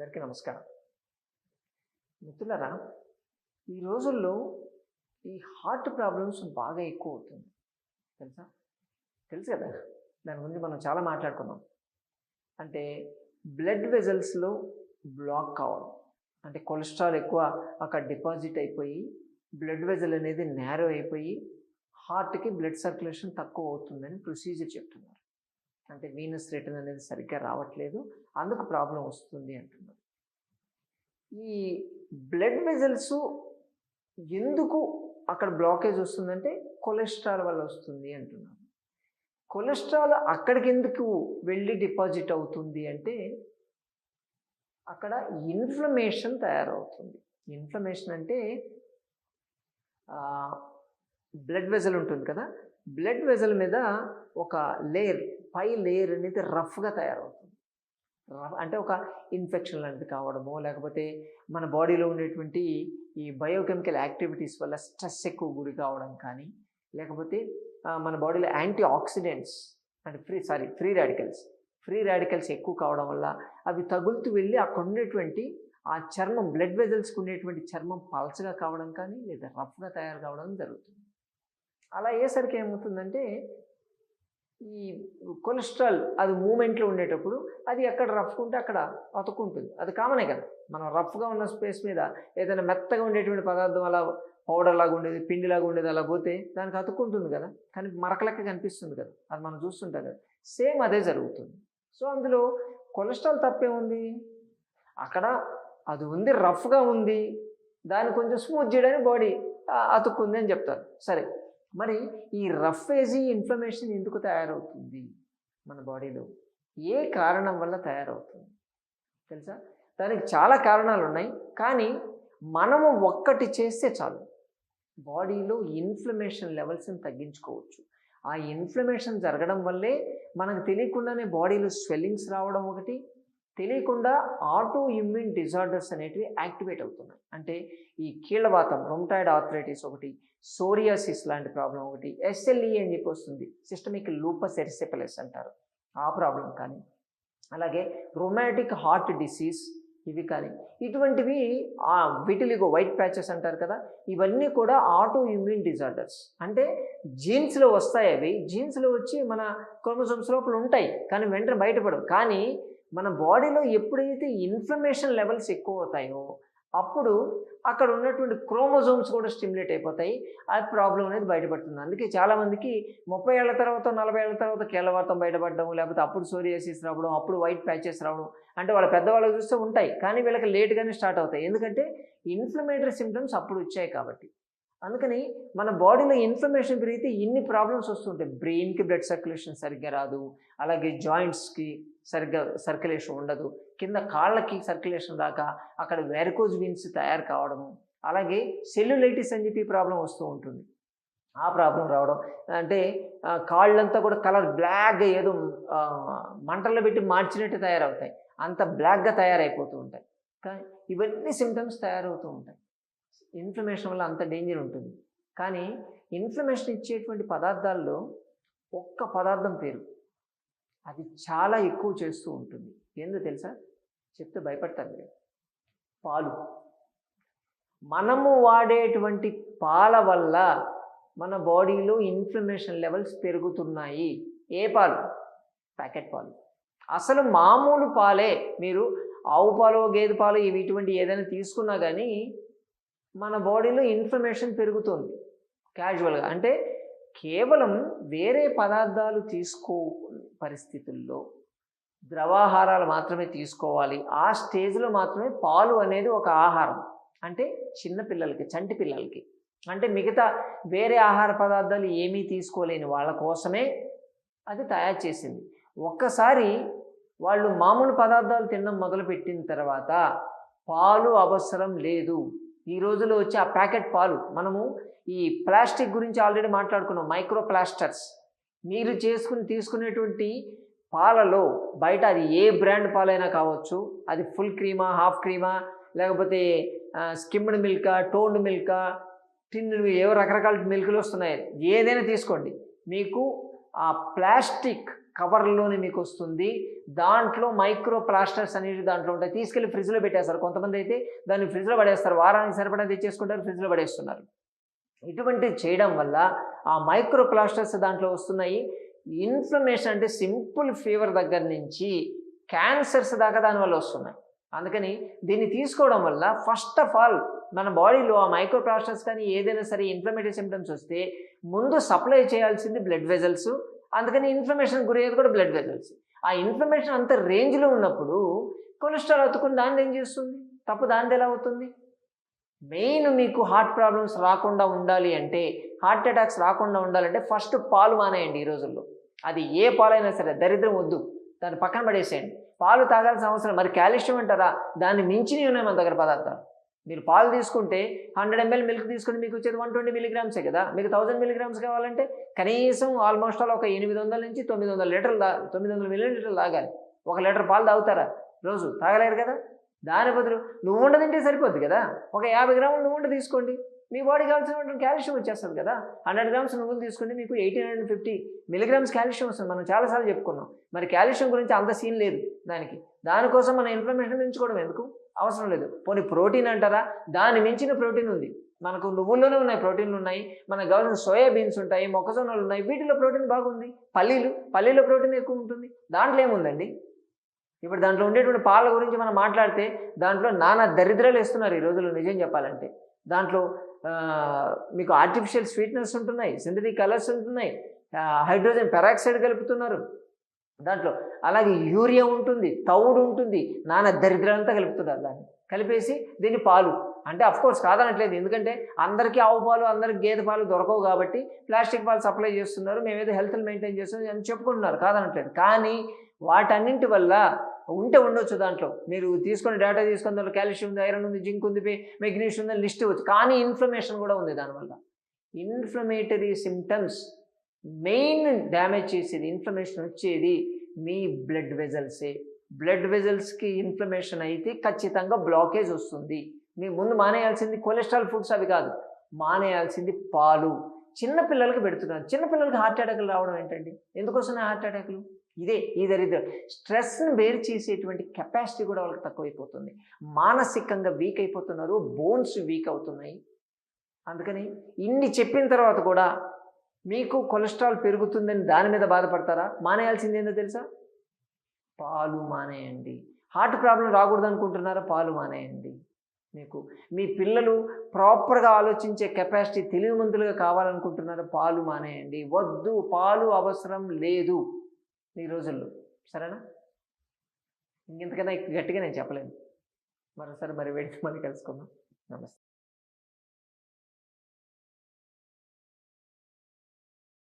అందరికీ నమస్కారం. మిత్రులరా ఈ రోజుల్లో ఈ హార్ట్ ప్రాబ్లమ్స్ బాగా ఎక్కువ అవుతుంది. తెలుసా? తెలుసు కదా? దాని గురించి మనం చాలా మాట్లాడుకున్నాం. అంటే బ్లడ్ వెజల్స్లో బ్లాక్ కావడం. అంటే కొలెస్ట్రాల్ ఎక్కువ అక్కడ డిపాజిట్ అయిపోయి బ్లడ్ వెజల్ అనేది నేరో అయిపోయి హార్ట్కి బ్లడ్ సర్క్యులేషన్ తక్కువ అవుతుందని ప్రొసీజర్ చెప్తున్నారు. అంటే వీనస్ రిటర్న్ అనేది సరిగ్గా రావట్లేదు. అందుకు ప్రాబ్లం వస్తుంది అంటున్నారు. ఈ బ్లడ్ వెజల్స్ ఎందుకు అక్కడ బ్లాకేజ్ వస్తుందంటే కొలెస్ట్రాల్ వల్ల వస్తుంది అంటున్నారు. కొలెస్ట్రాల్ అక్కడికి ఎందుకు వెళ్ళి డిపాజిట్ అవుతుంది అంటే అక్కడ ఇన్ఫ్లమేషన్ తయారవుతుంది. ఇన్ఫ్లమేషన్ అంటే బ్లడ్ వెజల్ ఉంటుంది కదా. బ్లడ్ వెజల్ మీద ఒక లేయర్ పై లేయర్ అనేది రఫ్గా తయారవుతుంది. రఫ్ అంటే ఒక ఇన్ఫెక్షన్ లాంటిది కావడము లేకపోతే మన బాడీలో ఉండేటువంటి ఈ బయోకెమికల్ యాక్టివిటీస్ వల్ల స్ట్రెస్ ఎక్కువ గురి కావడం కానీ లేకపోతే మన బాడీలో యాంటీ ఆక్సిడెంట్స్ అంటే free sorry free radicals. Free radicals ఎక్కువ కావడం వల్ల అవి తగులుతూ వెళ్ళి అక్కడ ఉండేటువంటి ఆ చర్మం బ్లడ్ వెజల్స్కి ఉండేటువంటి చర్మం పల్చగా కావడం కానీ లేదా రఫ్గా తయారు కావడం జరుగుతుంది. అలా అయ్యేసరికి ఏమవుతుందంటే ఈ కొలెస్ట్రాల్ అది మూమెంట్లో ఉండేటప్పుడు అది ఎక్కడ రఫ్ ఉంటే అక్కడ అతుక్కుంటుంది అది కామనే కదా. మనం రఫ్గా ఉన్న స్పేస్ మీద ఏదైనా మెత్తగా ఉండేటువంటి పదార్థం అలా పౌడర్ లాగా ఉండేది పిండి లాగా ఉండేది అలా పోతే దానికి అతుక్కుంటుంది కదా. కానీ మరకలెక్క కనిపిస్తుంది కదా. అది మనం చూస్తుంటాం కదా. సేమ్ అదే జరుగుతుంది. సో అందులో కొలెస్ట్రాల్ తప్పే ఉంది? అక్కడ అది ఉంది రఫ్గా ఉంది. దాన్ని కొంచెం స్మూత్ చేయడానికి బాడీ అతుక్కుంది అని చెప్తారు. సరే. మరి ఈ రఫ్ ఏజీ ఇన్ఫ్లమేషన్ ఎందుకు తయారవుతుంది మన బాడీలో? ఏ కారణం వల్ల తయారవుతుంది? తెలుసా? దానికి చాలా కారణాలు ఉన్నాయి. కానీ మనము ఒక్కటి చేస్తే చాలు. బాడీలో ఇన్ఫ్లమేషన్ లెవెల్స్ని తగ్గించుకోవచ్చు. ఆ ఇన్ఫ్లమేషన్ జరగడం వల్లే మనకు తెలియకుండానే బాడీలో స్వెల్లింగ్స్ రావడం ఒకటి తెలియకుండా ఆటో ఇమ్యూన్ డిజార్డర్స్ అనేటివి యాక్టివేట్ అవుతున్నాయి. అంటే ఈ కీళ్ళవాతం రొమ్టాయిడ్ ఆర్థరైటిస్ ఒకటి సోరియాసిస్ లాంటి ప్రాబ్లం ఒకటి ఎస్ఎల్ఈ అని చెప్పి వస్తుంది. సిస్టమిక్ లూపస్ ఎరిసెపలెస్ అంటారు. ఆ ప్రాబ్లం కానీ అలాగే రొమాటిక్ హార్ట్ డిసీజ్ ఇవి కానీ. ఇటువంటివి విటిలిగో వైట్ ప్యాచెస్ అంటారు కదా ఇవన్నీ కూడా ఆటో ఇమ్యూన్ డిజార్డర్స్ అంటే జీన్స్లో వస్తాయి అవి. జీన్స్లో వచ్చి మన క్రోమోజోమ్స్ లోపల ఉంటాయి కానీ వెంటనే బయటపడవు. కానీ మన బాడీలో ఎప్పుడైతే ఇన్ఫ్లమేషన్ లెవెల్స్ ఎక్కువ అవుతాయో అప్పుడు అక్కడ ఉన్నటువంటి క్రోమోజోమ్స్ కూడా స్టిమ్యులేట్ అయిపోతాయి. ఆ ప్రాబ్లం అనేది బయటపడుతుంది. అందుకే చాలామందికి ముప్పై ఏళ్ళ తర్వాత నలభై ఏళ్ళ తర్వాత కేళ్ళవార్తం బయటపడడం లేకపోతే అప్పుడు సోరియాసిస్ రావడం అప్పుడు వైట్ ప్యాచెస్ రావడం అంటే వాళ్ళ పెద్దవాళ్ళకి చూస్తే ఉంటాయి. కానీ వీళ్ళకి లేట్గానే స్టార్ట్ అవుతాయి. ఎందుకంటే ఇన్ఫ్లమేటరీ సిమ్టమ్స్ అప్పుడు వచ్చాయి కాబట్టి. అందుకని మన బాడీలో ఇన్ఫర్మేషన్ పెరిగితే ఇన్ని ప్రాబ్లమ్స్ వస్తుంటాయి. బ్రెయిన్కి బ్లడ్ సర్క్యులేషన్ సరిగ్గా రాదు. అలాగే జాయింట్స్కి సరిగ్గా సర్క్యులేషన్ ఉండదు. కింద కాళ్ళకి సర్క్యులేషన్ రాక అక్కడ వెరకోజ్ విన్స్ తయారు కావడము అలాగే సెల్యులైటిస్ అని చెప్పి ప్రాబ్లం వస్తూ ఉంటుంది. ఆ ప్రాబ్లం రావడం అంటే కాళ్ళంతా కూడా కలర్ బ్లాక్గా ఏదో మంటల్లో పెట్టి మార్చినట్టు తయారవుతాయి. అంత బ్లాక్గా తయారైపోతూ ఉంటాయి. కానీ ఇవన్నీ సిమ్టమ్స్ తయారవుతూ ఉంటాయి. ఇన్ఫ్లమేషన్ వల్ల అంత డేంజర్ ఉంటుంది. కానీ ఇన్ఫ్లమేషన్ ఇచ్చేటువంటి పదార్థాల్లో ఒక్క పదార్థం పేరు. అది చాలా ఎక్కువ చేస్తూ ఉంటుంది. ఏందో తెలుసా? చెప్తే భయపడతారు మీరు పాలు. మనము వాడేటువంటి పాల వల్ల మన బాడీలో ఇన్ఫ్లమేషన్ లెవెల్స్ పెరుగుతున్నాయి. ఏ పాలు? ప్యాకెట్ పాలు. అసలు మామూలు పాలే. మీరు ఆవు పాలు గేదె పాలు ఇవి ఇటువంటి ఏదైనా తీసుకున్నా కానీ మన బాడీలో ఇన్ఫ్లమేషన్ పెరుగుతుంది. క్యాజువల్గా అంటే కేవలం వేరే పదార్థాలు తీసుకో పరిస్థితుల్లో ద్రవాహారాలు మాత్రమే తీసుకోవాలి. ఆ స్టేజ్లో మాత్రమే పాలు అనేది ఒక ఆహారం. అంటే చిన్న పిల్లలకి చంటి పిల్లలకి. అంటే మిగతా వేరే ఆహార పదార్థాలు ఏమీ తీసుకోలేని వాళ్ళ కోసమే అది తయారు చేసింది. ఒక్కసారి వాళ్ళు మామూలు పదార్థాలు తినడం మొదలుపెట్టిన తర్వాత పాలు అవసరం లేదు. ఈ రోజుల్లో వచ్చే ఆ ప్యాకెట్ పాలు మనము ఈ ప్లాస్టిక్ గురించి ఆల్రెడీ మాట్లాడుకున్నాం మైక్రో ప్లాస్టర్స్ మీరు చేసుకుని తీసుకునేటువంటి పాలలో బయట అది ఏ బ్రాండ్ పాలైనా కావచ్చు అది ఫుల్ క్రీమా హాఫ్ క్రీమా లేకపోతే స్కిమ్డ్ మిల్కా టోన్డ్ మిల్కా టిన్ ఏవో రకరకాల మిల్క్లు వస్తున్నాయి. ఏదైనా తీసుకోండి. మీకు ఆ ప్లాస్టిక్ కవర్లోనే మీకు వస్తుంది దాంట్లో మైక్రో ప్లాస్టర్స్ అనేవి దాంట్లో ఉంటాయి. తీసుకెళ్ళి ఫ్రిడ్జ్లో పెట్టేస్తారు. కొంతమంది అయితే దాన్ని ఫ్రిడ్జ్లో పడేస్తారు. వారానికి సరిపడా తెచ్చేసుకుంటారు ఫ్రిడ్జ్లో పడేస్తున్నారు. ఇటువంటి చేయడం వల్ల ఆ మైక్రో ప్లాస్టర్స్ దాంట్లో వస్తున్నాయి. ఇన్ఫ్లమేషన్ అంటే సింపుల్ ఫీవర్ దగ్గర నుంచి క్యాన్సర్స్ దాకా దానివల్ల వస్తున్నాయి. అందుకని దీన్ని తీసుకోవడం వల్ల ఫస్ట్ ఆఫ్ ఆల్ మన బాడీలో ఆ మైక్రో ప్లాస్టర్స్ కానీ ఏదైనా సరే ఇన్ఫ్లమేటరీ సిమ్టమ్స్ వస్తే ముందు సప్లై చేయాల్సింది బ్లడ్ వెజల్స్ అందుకని ఇన్ఫ్లమేషన్ గురయ్యేది కూడా బ్లడ్ వెజల్స్ ఆ ఇన్ఫ్లమేషన్ అంత రేంజ్లో ఉన్నప్పుడు కొలెస్ట్రాల్ అతుకుని దాన్ని ఏం చేస్తుంది? తప్పు దానిది ఎలా అవుతుంది? మెయిన్ మీకు హార్ట్ ప్రాబ్లమ్స్ రాకుండా ఉండాలి అంటే హార్ట్ అటాక్స్ రాకుండా ఉండాలంటే ఫస్ట్ పాలు మానేయండి ఈ రోజుల్లో. అది ఏ పాలైనా సరే దరిద్రం వద్దు. దాన్ని పక్కన పడేసేయండి. పాలు తాగాల్సిన అవసరం మరి కాల్షియం అంటారా? దాన్ని మించినవి ఉన్నాయి మన దగ్గర పదార్థాలు. మీరు పాలు తీసుకుంటే హండ్రెడ్ ఎంఎల్ మిల్క్ తీసుకుంటే మీకు వచ్చేది వన్ ట్వంటీ మిలీగ్రామ్సే కదా? మీకు థౌసండ్ మిలీగ్రామ్స్ కావాలంటే కనీసం ఆల్మోస్ట్ ఆల్ ఒక ఎనిమిది వందల నుంచి తొమ్మిది వందల లీటర్లు దా తొమ్మిది వందల మిల్లీ లీటర్లు తాగాలి. ఒక లీటర్ పాలు తాగుతారా రోజు? తాగలేరు కదా? దాని బదులు నువ్వు ఉండ తింటే సరిపోద్ది కదా? ఒక యాభై గ్రాములు నువ్వు ఉండ తీసుకోండి. మీ బాడీ కావాల్సినటువంటి కాల్షియం వచ్చేస్తుంది కదా? హండ్రెడ్ గ్రామ్స్ నువ్వులు తీసుకుంటే మీకు eighteen hundred fifty milligrams calcium వస్తుంది. మనం చాలాసార్లు చెప్పుకున్నాం. మరి కాల్షియం గురించి అంత సీన్ లేదు దానికి. దానికోసం మన ఇన్ఫర్మేషన్ పెంచుకోవడం ఎందుకు? అవసరం లేదు. పోనీ ప్రోటీన్ అంటారా? దాని మించిన ప్రోటీన్ ఉంది. మనకు నువ్వుల్లోనే ఉన్నాయి ప్రోటీన్లు ఉన్నాయి. మనకు కావాల్సిన సోయాబీన్స్ ఉంటాయి మొక్కజొన్నలు ఉన్నాయి. వీటిలో ప్రోటీన్ బాగుంది. పల్లీలు పల్లీలో ప్రోటీన్ ఎక్కువ ఉంటుంది. దాంట్లో ఏముందండి? ఇప్పుడు దాంట్లో ఉండేటువంటి పాల గురించి మనం మాట్లాడితే దాంట్లో నానా దరిద్రాలు ఇస్తున్నారు ఈ రోజుల్లో నిజం చెప్పాలంటే. దాంట్లో మీకు ఆర్టిఫిషియల్ స్వీట్నెస్ ఉంటున్నాయి సింథటిక్ కలర్స్ ఉంటున్నాయి హైడ్రోజన్ పెరాక్సైడ్ కలుపుతున్నారు. దాంట్లో అలాగే యూరియా ఉంటుంది తౌడు ఉంటుంది నానా దరిద్రాలంతా కలుపుతున్నారు దాన్ని. కలిపేసి దీన్ని పాలు. అంటే అఫ్ కోర్స్ కాదనట్లేదు ఎందుకంటే అందరికీ ఆవు పాలు అందరికి గేదె పాలు దొరకవు కాబట్టి ప్లాస్టిక్ పాలు సప్లై చేస్తున్నారు మేమేదో హెల్త్ మెయింటైన్ చేస్తున్నాం అని చెప్పుకుంటున్నారు కాదనట్లేదు. కానీ వాటన్నింటి వల్ల ఉంటే ఉండొచ్చు దాంట్లో. మీరు తీసుకున్న డేటా తీసుకున్న దాంట్లో కాల్షియం ఉంది ఐరన్ ఉంది జింక్ ఉంది మెగ్నీషియం ఉంది లిస్ట్ ఇవ్వచ్చు. కానీ ఇన్ఫ్లమేషన్ కూడా ఉంది దానివల్ల ఇన్ఫ్లమేటరీ సిమ్టమ్స్ మెయిన్ డ్యామేజ్ చేసేది ఇన్ఫ్లమేషన్ వచ్చేది మీ బ్లడ్ వెజల్సే బ్లడ్ వెజల్స్కి ఇన్ఫ్లమేషన్ అయితే ఖచ్చితంగా బ్లాకేజ్ వస్తుంది. మీ ముందు మానేయాల్సింది కొలెస్ట్రాల్ ఫుడ్స్ అవి కాదు మానేయాల్సింది పాలు. చిన్న పిల్లలకి పెడుతున్నారు చిన్న పిల్లలకి హార్ట్ అటాక్లు రావడం ఏంటండి? ఎందుకు వస్తున్నాయి హార్ట్ అటాక్లు ఇదే ఈ దరిద్రం. స్ట్రెస్ని వేరు చేసేటువంటి కెపాసిటీ కూడా వాళ్ళకి తక్కువైపోతుంది. మానసికంగా వీక్ అయిపోతున్నారు బోన్స్ వీక్ అవుతున్నాయి. అందుకని ఇన్ని చెప్పిన తర్వాత కూడా మీకు కొలెస్ట్రాల్ పెరుగుతుందని దాని మీద బాధపడతారా? మానేయాల్సింది ఏందో తెలుసా? పాలు మానేయండి. హార్ట్ ప్రాబ్లం రాకూడదు అనుకుంటున్నారా? పాలు మానేయండి. మీకు మీ పిల్లలు ప్రాపర్గా ఆలోచించే కెపాసిటీ తెలివిమంతులుగా కావాలనుకుంటున్నారా? పాలు మానేయండి. వద్దు పాలు అవసరం లేదు. ఈ రోజుల్లో. సరేనా? ఇంకెంతకన్నా గట్టిగా నేను చెప్పలేను. మరోసారి మరి వెడితే మళ్ళీ కలుసుకుందాం. నమస్తే.